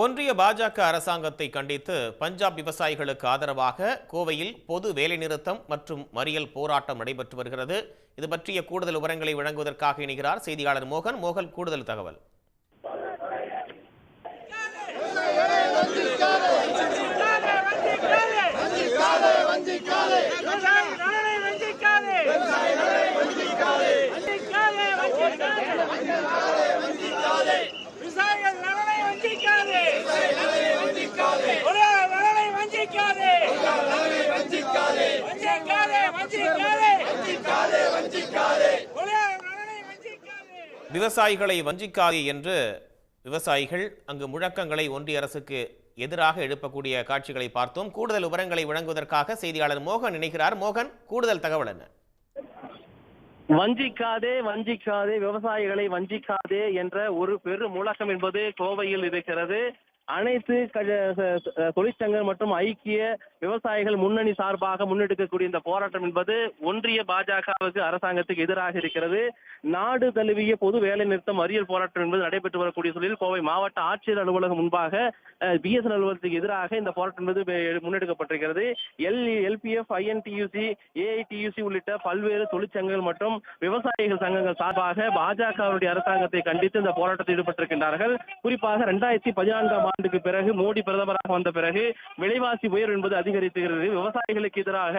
ஒன்றிய பாஜக அரசாங்கத்தை கண்டித்து பஞ்சாப் விவசாயிகளுக்கு ஆதரவாக கோவையில் பொது வேலைநிறுத்தம் மற்றும் மறியல் போராட்டம் நடைபெற்று வருகிறது. இது பற்றிய கூடுதல் விவரங்களை வழங்குவதற்காக இணைகிறார் செய்தியாளர் மோகன். மோகன் கூடுதல் தகவல் விவசாயி நலனை வஞ்சிக்காதே வஞ்சிக்காதே வஞ்சிக்காதே விவசாயிகள் நலனை வஞ்சிக்காதே உலக நலனை வஞ்சிக்காதே வஞ்சிக்காதே வஞ்சிக்காதே உலக நலனை வஞ்சிக்காதே விவசாயிகளை வஞ்சிக்காதே என்று விவசாயிகள் அங்கு முழக்கங்களை ஒன்றிய அரசுக்கு எதிராக எழுப்பக்கூடிய காட்சிகளை பார்த்தோம். கூடுதல் விவரங்களை வழங்குவதற்காக செய்தியாளர் மோகன் நினைக்கிறார் மோகன் கூடுதல் தகவல் என்ன? வஞ்சிக்காதே வஞ்சிக்காதே விவசாயிகளை வஞ்சிக்காதே என்ற ஒரு பெரு முழக்கம் என்பது கோவையில் இருக்கிறது. அனைத்து தொழிற்சங்கம் மற்றும் ஐக்கிய விவசாயிகள் முன்னணி சார்பாக முன்னெடுக்கக்கூடிய இந்த போராட்டம் என்பது ஒன்றிய பாஜகவுக்கு அரசாங்கத்துக்கு எதிராக இருக்கிறது. நாடு தழுவிய பொது வேலை நிறுத்தம் அறியல் போராட்டம் என்பது நடைபெற்று வரக்கூடிய சூழலில் கோவை மாவட்ட ஆட்சியர் அலுவலகம் முன்பாக பிஎஸ்என் அலுவலகத்துக்கு எதிராக இந்த போராட்டம் என்பது முன்னெடுக்கப்பட்டிருக்கிறது. எல் எல்பிஎஃப் ஐஎன்டியூசி ஏஐடியூசி உள்ளிட்ட பல்வேறு தொழிற்சங்கங்கள் மற்றும் விவசாயிகள் சங்கங்கள் சார்பாக பாஜகவுடைய அரசாங்கத்தை கண்டித்து இந்த போராட்டத்தில் ஈடுபட்டிருக்கின்றார்கள். குறிப்பாக இரண்டாயிரத்தி பதினான்காம் ஆண்டுக்கு பிறகு மோடி பிரதமராக வந்த பிறகு விலைவாசி உயர்வு என்பது அதிகரித்துகிறது. விவசாயிகளுக்கு எதிராக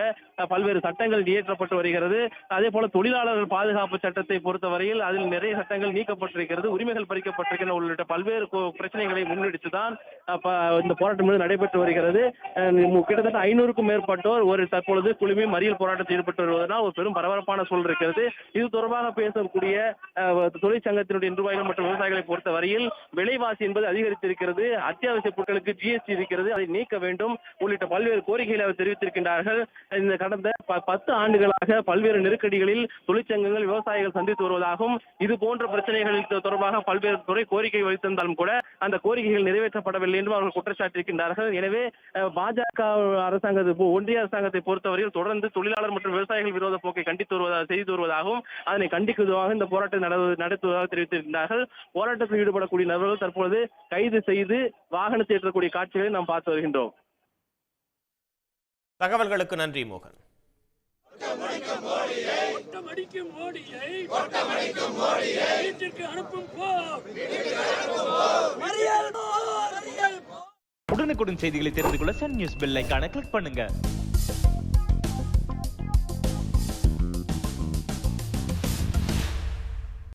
பல்வேறு சட்டங்கள் இயற்றப்பட்டு வருகிறது. அதே போல தொழிலாளர்கள் பாதுகாப்பு சட்டத்தை பொறுத்தவரையில் அதில் நிறைய சட்டங்கள் நீக்கப்பட்டிருக்கிறது. உரிமைகள் பறிக்கப்பட்டிருக்கின்றன. உள்ளிட்ட பல்வேறு பிரச்சனைகளை முன்னெடுத்துதான் இந்த போராட்டம் நடைபெற்று வருகிறது. அஹ், கிட்டத்தட்ட ஐநூறுக்கும் மேற்பட்டோர் ஒரு தற்பொழுது குழுமி மறியல் போராட்டத்தில் ஈடுபட்டு வருவதனால் ஒரு பெரும் பரபரப்பான சூழல் இருக்கிறது. இது தொடர்பாக பேசக்கூடிய தொழிற்சங்கத்தினுடைய நிர்வாகிகள் மற்றும் விவசாயிகளை பொறுத்த வரையில் விலைவாசி என்பது அதிகரித்திருக்கிறது. அத்தியாவசிய பொருட்களுக்கு ஜிஎஸ்டி இருக்கிறது. அதை நீக்க வேண்டும். உள்ளிட்ட பல்வேறு கோரிக்கைகளை அவர் தெரிவித்திருக்கின்றார்கள். இந்த கடந்த ப- பத்து ஆண்டுகளாக பல்வேறு நெருக்கடிகளில் தொழிற்சங்கங்கள் விவசாயிகள் சந்தித்து வருவதாகவும் இது போன்ற பிரச்சனைகள் தொடர்பாக பல்வேறு துறை கோரிக்கை வைத்திருந்தாலும் கூட அந்த கோரிக்கைகள் நிறைவேற்றப்படவில்லை என்றும் அவர்கள் குற்றச்சாட்டிருக்கின்றார்கள் எனவே பாஜக அரசாங்கத்தை ஒன்றிய அரசாங்கத்தை பொறுத்தவரையில் தொடர்ந்து தொழிலாளர் மற்றும் விவசாயிகள் விரோத போக்கை கண்டித்து வருவதாக செய்து வருவதாகவும் அதனை கண்டிக்குவதாக இந்த போராட்டம் நடத்துவதாக தெரிவித்திருக்கிறார்கள் போராட்டத்தில் ஈடுபடக்கூடிய நபர்கள் தற்பொழுது கைது செய்து வாகனத்தை ஏற்றக்கூடிய காட்சிகளை நாம் பார்த்து வருகின்றோம். தகவல்களுக்கு நன்றி மோகன். மோடியை வீட்டிற்கு அனுப்பும் உடனுக்குடன் செய்திகளை தெரிந்து கொள்ள சன் நியூஸ் பெல் ஐகானை கிளிக் பண்ணுங்க.